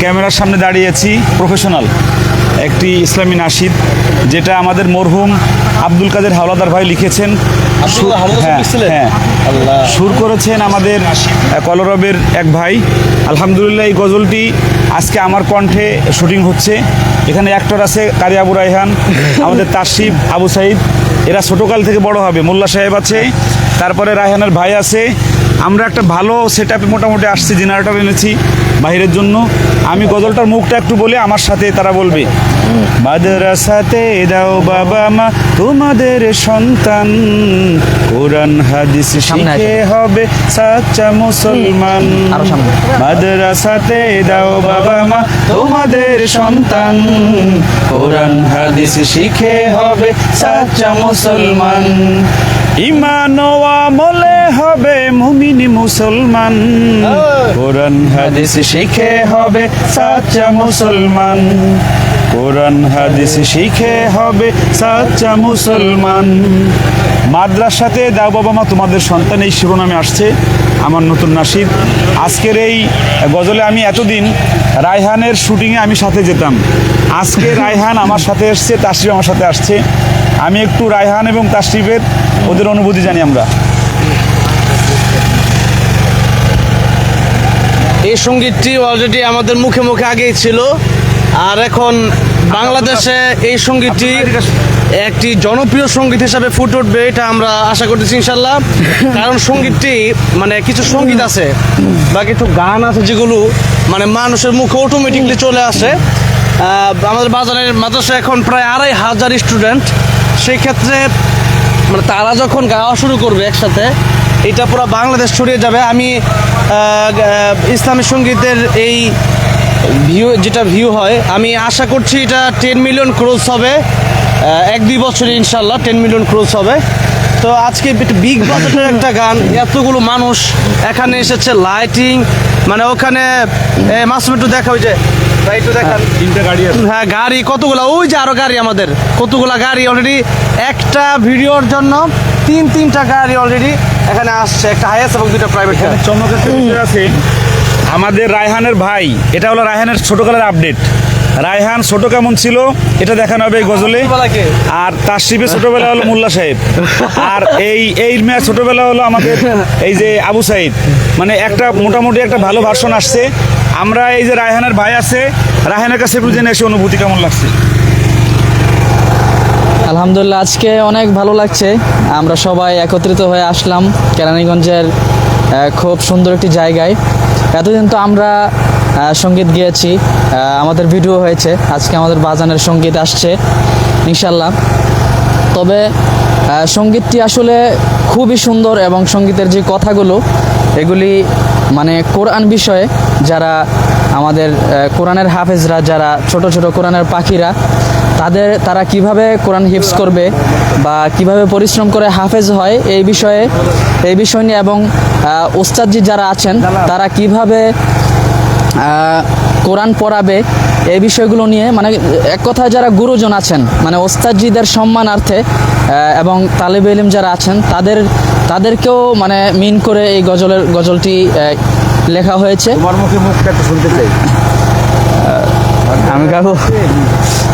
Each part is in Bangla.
ক্যামেরার সামনে দাঁড়িয়েছি প্রফেশনাল একটি ইসলামী নাশিদ যেটা আমাদের মরহুম আব্দুল কাদের হাওলাদার ভাই লিখেছেন। হ্যাঁ? হ্যাঁ। সুর করেছেন আমাদের কলরবের এক ভাই। আলহামদুলিল্লাহ এই গজলটি আজকে আমার কণ্ঠে শুটিং হচ্ছে। এখানে অ্যাক্টর আছে কারি আবু রাইহান আমাদের তাসিফ আবু সাইদ। এরা ছোটোকাল থেকে বড় হবে। মোল্লা সাহেব আছে তারপরে রায়হানের ভাই আছে। আমরা একটা ভালো সেট আপে মোটামুটি আসছি জেনারেটর এনেছি বাইরের জন্য। আমি গজলটার মুখটা একটু বলে আমার সাথে তারা বলবে। মাদ্রাসাতে দাও বাবা মা তোমাদের সন্তান। কোরআন হাদিস। শিখে হবে সাচ্চা মুসলমান। মাদ্রাসাতে দাও বাবা মা তোমাদের সন্তান। কোরআন হাদিস শিখে হবে সাচ্চা মুসলমান। ইমান ও আমলে হবে মুমিন মুসলমান। কোরআন হাদিস শিখে হবে সাচ্চা মুসলমান। কোরআন হাদিস শিখে হবে সাচ্চা মুসলমান। মাদ্রাসাতে দাও বাবা মা তোমাদের সন্তান এই শিরোনামে আসছে আমার নতুন নাসিদ আজকের এই গজলে আমি এতদিন রায়হানের শুটিংয়ে আমি সাথে যেতাম। আজকে রায়হান আমার সাথে এসছে তাশরিফ আমার সাথে আসছে। আমি একটু রায়হান এবং তাশরিফের ওদের অনুভূতি জানি আমরা। এই সঙ্গীতটি অলরেডি আমাদের মুখে মুখে আগেই ছিল। আর এখন বাংলাদেশে এই সঙ্গীতটি একটি জনপ্রিয় সংগীত হিসাবে ফুটে উঠবে, এটা আমরা আশা করতেছি ইনশাল্লাহ কারণ সঙ্গীতটি মানে কিছু সংগীত আছে বা কিছু গান আছে যেগুলো মানে মানুষের মুখে অটোমেটিকলি চলে আসে। আমাদের বাজারের মাদ্রাসা এখন প্রায় আড়াই হাজার স্টুডেন্ট সেই ক্ষেত্রে মানে তারা যখন গাওয়া শুরু করবে একসাথে এটা পুরো বাংলাদেশ ছড়িয়ে যাবে। আমি ইসলামী সঙ্গীতের এই ভিউ যেটা ভিউ হয় আমি আশা করছি এটা টেন মিলিয়ন ক্রোজ হবে। এক দুই বছরে ইনশাল্লাহ টেন মিলিয়ন ক্রোজ হবে। তো আজকে বিগ বাজেটের একটা গান এতগুলো মানুষ এখানে এসেছে লাইটিং মানে ওখানে মাসুম একটু দেখা ওই যে গাড়ি হ্যাঁ গাড়ি কতগুলা? ওই যে আরও গাড়ি আমাদের কতগুলা গাড়ি অলরেডি একটা ভিডিওর জন্য তিন তিনটা গাড়ি অলরেডি এখানে আসছে একটা হাইয়াস এবং দুটো প্রাইভেট গাড়ি চমকের বিষয় আছে। আমাদের রায়হানের ভাই এটা হলো রায়হানের ছোটকালের আপডেট রায়হান ছোট কেমন ছিল এটা দেখানো হবে এই গজলে। আর তার তাশরিফের ছোটবেলা হলো মোল্লা সাহেব। আর এই এই মেয়ের ছোটবেলা হলো আমাদের এই যে আবু সাইদ। মানে একটা মোটামুটি একটা ভালো ভার্সন আসছে। আমরা এই যে রায়হানের ভাই আছে রায়হানের কাছে একটু জেনে এসে অনুভূতি কেমন লাগছে। আলহামদুলিল্লাহ, আজকে অনেক ভালো লাগছে। আমরা সবাই একত্রিত হয়ে আসলাম কেরানীগঞ্জের খুব সুন্দর একটি জায়গায়। এতদিন তো আমরা সংগীত গিয়েছি আমাদের ভিডিও হয়েছে, আজকে আমাদের বাজানের সংগীত আসছে ইনশাল্লাহ তবে সঙ্গীতটি আসলে খুবই সুন্দর এবং সঙ্গীতের যে কথাগুলো, এগুলি মানে কোরআন বিষয়ে যারা আমাদের কোরআনের হাফেজরা, যারা ছোট ছোট কোরআনের পাখিরা তাদের তারা কীভাবে কোরআন হিফজ করবে বা কীভাবে পরিশ্রম করে হাফেজ হয় এই বিষয়ে এই বিষয় নিয়ে এবং ওস্তাদজি যারা আছেন তারা কীভাবে কোরআন পড়াবে এই বিষয়গুলো নিয়ে মানে এক কথায় যারা গুরুজন আছেন মানে ওস্তাদজিদের সম্মানার্থে এবং তালেব ইলিম যারা আছেন তাদের তাদেরকেও মানে মিন করে এই গজলের গজলটি লেখা হয়েছে। শুনতে চাই। আমি গাবো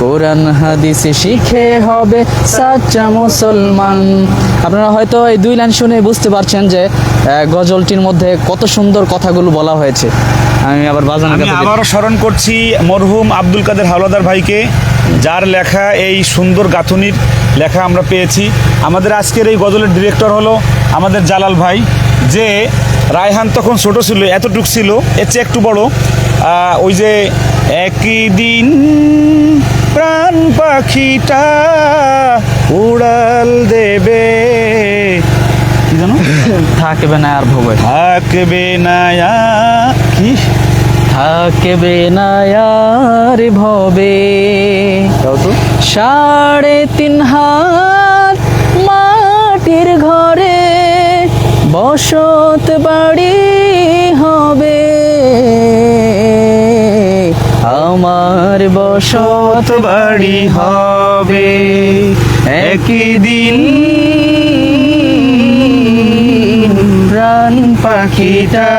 কোরআন হাদিস শিখে হবে সাচ্চা মুসলমান। আপনারা হয়তো এই দুই লাইন শুনে বুঝতে পারছেন যে গজলটির মধ্যে কত সুন্দর কথাগুলো বলা হয়েছে। আমি আবার বাজানোর আমি কাছে আবারও স্মরণ করছি মরহুম আব্দুল কাদের হাওলাদার ভাইকে যার লেখা এই সুন্দর গাঁথুনির লেখা আমরা পেয়েছি। আমাদের আজকের এই গজলের ডিরেক্টর হলো আমাদের জালাল ভাই যে রায়হান তখন ছোট ছিল এতটুক ছিল এর চেয়ে একটু বড়। ওই যে একই দিন প্রাণ পাখিটা উড়াল দেবে। থাকবে না আর ভবে থাকবে না কি? থাকবে না আর ভবে সাড়ে তিন হাত মাটির ঘরে বসত বাড়ি কত বাড়ি হবে। একই দিন প্রাণ পাখিটা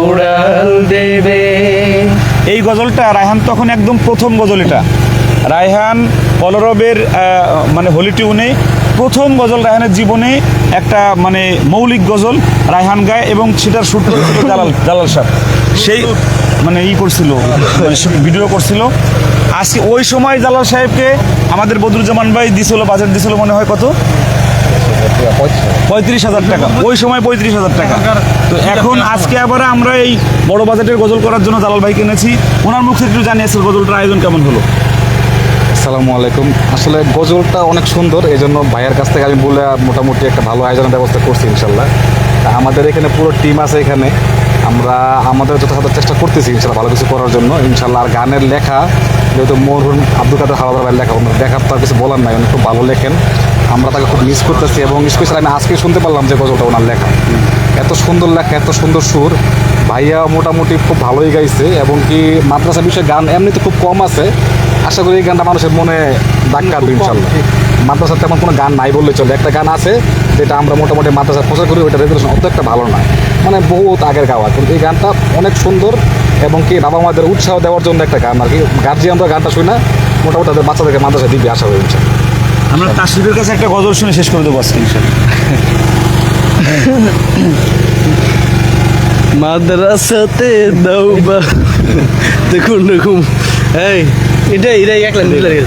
উড়াল দেবে। এই গজলটা রায়হান তখন একদম প্রথম গজল এটা। রায়হান কলরবের মানে হোলি টিউনে প্রথম গজল রায়হানের জীবনে একটা মানে মৌলিক গজল রায়হান গায় এবং সেটার করেছিল জালাল জালাল সাহেব। সেই মানে ই করছিল মানে ভিডিও করছিল। আজকে ওই সময় জালাল সাহেবকে আমাদের বদরুজ্জামান ভাই দিছিল বাজেট দিছিল মনে হয় কত? পঁয়ত্রিশ হাজার টাকা। ওই সময় পঁয়ত্রিশ হাজার টাকা। তো এখন আজকে আবার আমরা এই বড় বাজেটের গজল করার জন্য জালাল ভাই কিনেছি ওনার মুখ থেকে একটু জানিয়েছিল গজলটার আয়োজন কেমন হলো। আসসালামু আলাইকুম। আসলে গজলটা অনেক সুন্দর এই জন্য ভাইয়ের কাছ থেকে আমি বলে মোটামুটি একটা ভালো আয়োজনের ব্যবস্থা করছি ইনশাল্লাহ। আমাদের এখানে পুরো টিম আছে এখানে। আমরা আমাদের যথাযথ চেষ্টা করতেছি ইনশাল্লাহ ভালো কিছু করার জন্য। ইনশাল্লাহ আর গানের লেখা যেহেতু মরহুম আব্দুল কাদের হাওলাদার ভাইয়ের লেখা লেখার তো আর কিছু বলার নাই উনি খুব ভালো লেখেন। আমরা তাকে খুব মিস করতেছি এবং স্পেশালি আমি আজকে শুনতে পারলাম যে গজলটা ওনার লেখা। এত সুন্দর লেখা এত সুন্দর সুর। ভাইয়া মোটামুটি খুব ভালোই গাইছে এবং কি মাদ্রাসা বিষয়ে গান এমনিতে খুব কম আছে। আশা করি এই গানটা মানুষের মনে দাগ কাটবে ইনশাল্লাহ। মাদ্রাসার তেমন কোনো গান নাই বললে চলে একটা গান আছে যেটা আমরা মোটামুটি মাদ্রাসার প্রচার করি ওইটা রেজুলেশন অত একটা ভালো না মানে বহুত আগের গাওয়া, কিন্তু এই গানটা অনেক সুন্দর এবং কি বাবা মাদের উৎসাহ দেওয়ার জন্য একটা গান। আর কি গার্জিয়ানরা গানটা শুনে না, মোটামুটি তাদের বাচ্চাদেরকে মাদ্রাসা দিবে আশা ইনশাল্লাহ। আমরা তাসরিফের কাছে একটা গজল শুনে শেষ করে দেবো আজকে মাদ্রাসাতে দাও বা দেখুন দেখুন। এই এটাই এটাই এক লাইন।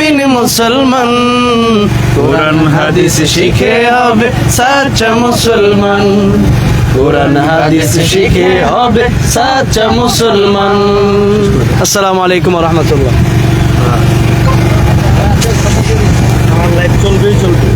মমিন মুসলমান। কোরআন হাদিস শিখে হবে সাচ্চা মুসলমান। কোরআন হাদিস শিখে হবে সাচ্চা মুসলমান। আসসালামু আলাইকুম রহমতুল্লাহ আমার লাইফ চলবেই চলবে।